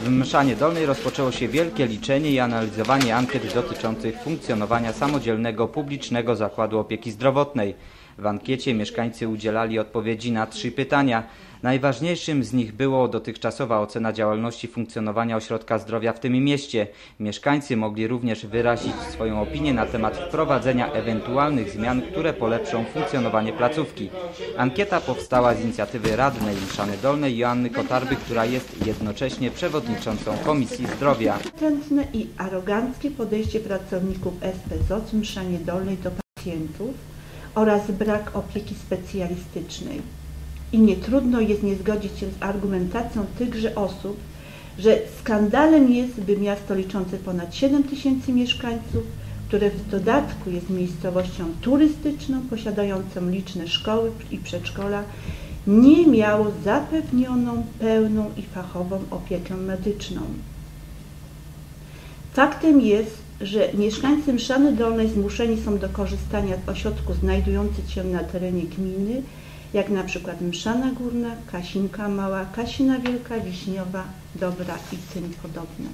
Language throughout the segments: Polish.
W Mszanie Dolnej rozpoczęło się wielkie liczenie i analizowanie ankiet dotyczących funkcjonowania samodzielnego publicznego zakładu opieki zdrowotnej. W ankiecie mieszkańcy udzielali odpowiedzi na trzy pytania. Najważniejszym z nich było dotychczasowa ocena działalności funkcjonowania ośrodka zdrowia w tym mieście. Mieszkańcy mogli również wyrazić swoją opinię na temat wprowadzenia ewentualnych zmian, które polepszą funkcjonowanie placówki. Ankieta powstała z inicjatywy radnej Mszany Dolnej Joanny Kotarby, która jest jednocześnie przewodniczącą Komisji Zdrowia. Wstrętne i aroganckie podejście pracowników SPZOC Mszanie Dolnej do pacjentów oraz brak opieki specjalistycznej. I nie trudno jest nie zgodzić się z argumentacją tychże osób, że skandalem jest, by miasto liczące ponad 7 tysięcy mieszkańców, które w dodatku jest miejscowością turystyczną, posiadającą liczne szkoły i przedszkola, nie miało zapewnioną pełną i fachową opiekę medyczną. Faktem jest, że mieszkańcy Mszany Dolnej zmuszeni są do korzystania z ośrodków znajdujących się na terenie gminy, jak na przykład Mszana Górna, Kasinka Mała, Kasina Wielka, Wiśniowa, Dobra i tym podobne.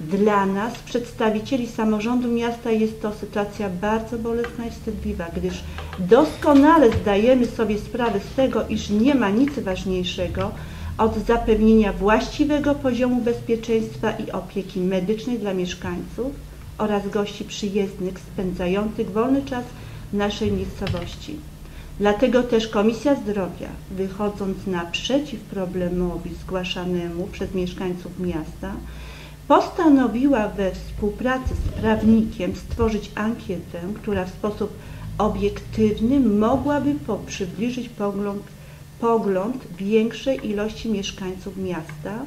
Dla nas, przedstawicieli samorządu miasta, jest to sytuacja bardzo bolesna i wstydliwa, gdyż doskonale zdajemy sobie sprawę z tego, iż nie ma nic ważniejszego od zapewnienia właściwego poziomu bezpieczeństwa i opieki medycznej dla mieszkańców oraz gości przyjezdnych spędzających wolny czas w naszej miejscowości. Dlatego też Komisja Zdrowia, wychodząc naprzeciw problemowi zgłaszanemu przez mieszkańców miasta, postanowiła we współpracy z prawnikiem stworzyć ankietę, która w sposób obiektywny mogłaby przybliżyć pogląd, pogląd większej ilości mieszkańców miasta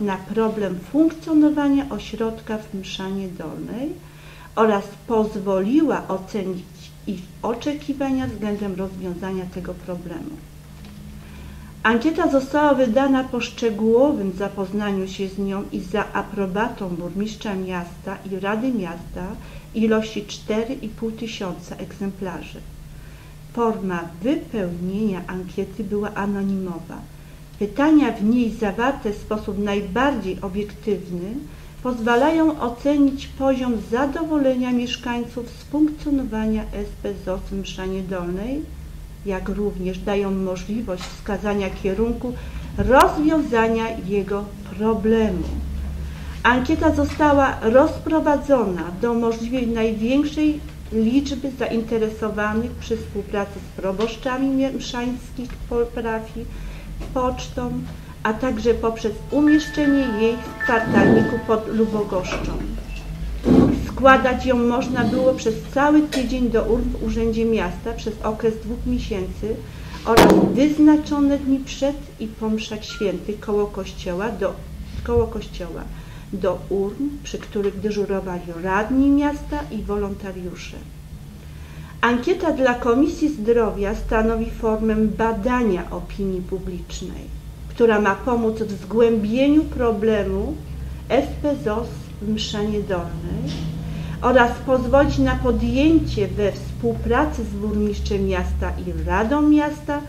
na problem funkcjonowania ośrodka w Mszanie Dolnej oraz pozwoliła ocenić ich oczekiwania względem rozwiązania tego problemu. Ankieta została wydana po szczegółowym zapoznaniu się z nią i za aprobatą burmistrza miasta i Rady Miasta ilości 4,5 tysiąca egzemplarzy. Forma wypełnienia ankiety była anonimowa. Pytania w niej zawarte w sposób najbardziej obiektywny pozwalają ocenić poziom zadowolenia mieszkańców z funkcjonowania SPZOS w Mszanie Dolnej, jak również dają możliwość wskazania kierunku rozwiązania jego problemu. Ankieta została rozprowadzona do możliwie największej liczby zainteresowanych przy współpracy z proboszczami mszańskich parafii, pocztą, a także poprzez umieszczenie jej w kwartalniku pod Lubogoszczą. Składać ją można było przez cały tydzień do urn w Urzędzie Miasta przez okres dwóch miesięcy oraz wyznaczone dni przed i po mszach świętych koło kościoła do, koło kościoła do urn, przy których dyżurowali radni miasta i wolontariusze. Ankieta dla Komisji Zdrowia stanowi formę badania opinii publicznej która ma pomóc w zgłębieniu problemu SPZOS w Mszanie Dolnej oraz pozwolić na podjęcie we współpracy z burmistrzem miasta i Radą Miasta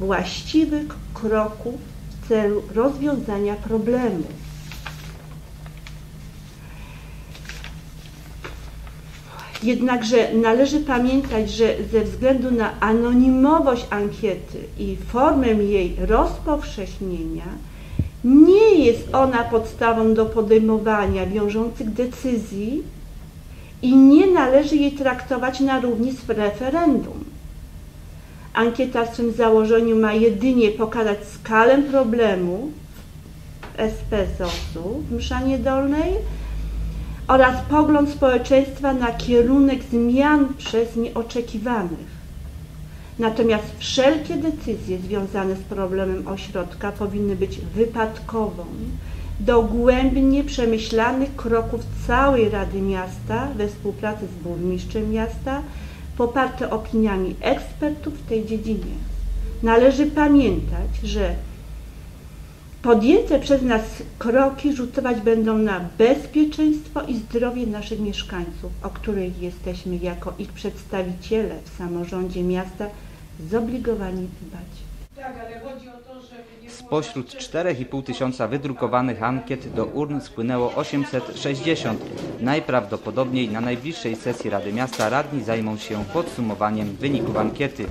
właściwych kroków w celu rozwiązania problemu. Jednakże należy pamiętać, że ze względu na anonimowość ankiety i formę jej rozpowszechnienia, nie jest ona podstawą do podejmowania wiążących decyzji i nie należy jej traktować na równi z referendum. Ankieta w swym założeniu ma jedynie pokazać skalę problemu SPZOS-u w Mszanie Dolnej, oraz pogląd społeczeństwa na kierunek zmian przez nieoczekiwanych. Natomiast wszelkie decyzje związane z problemem ośrodka powinny być wypadkową, dogłębnie przemyślanych kroków całej Rady Miasta we współpracy z burmistrzem miasta, poparte opiniami ekspertów w tej dziedzinie. Należy pamiętać, że Podjęte przez nas kroki rzutować będą na bezpieczeństwo i zdrowie naszych mieszkańców, o których jesteśmy jako ich przedstawiciele w samorządzie miasta zobligowani dbać. Tak, Spośród 4,5 tysiąca wydrukowanych ankiet do urn spłynęło 860. Najprawdopodobniej na najbliższej sesji Rady Miasta radni zajmą się podsumowaniem wyników ankiety.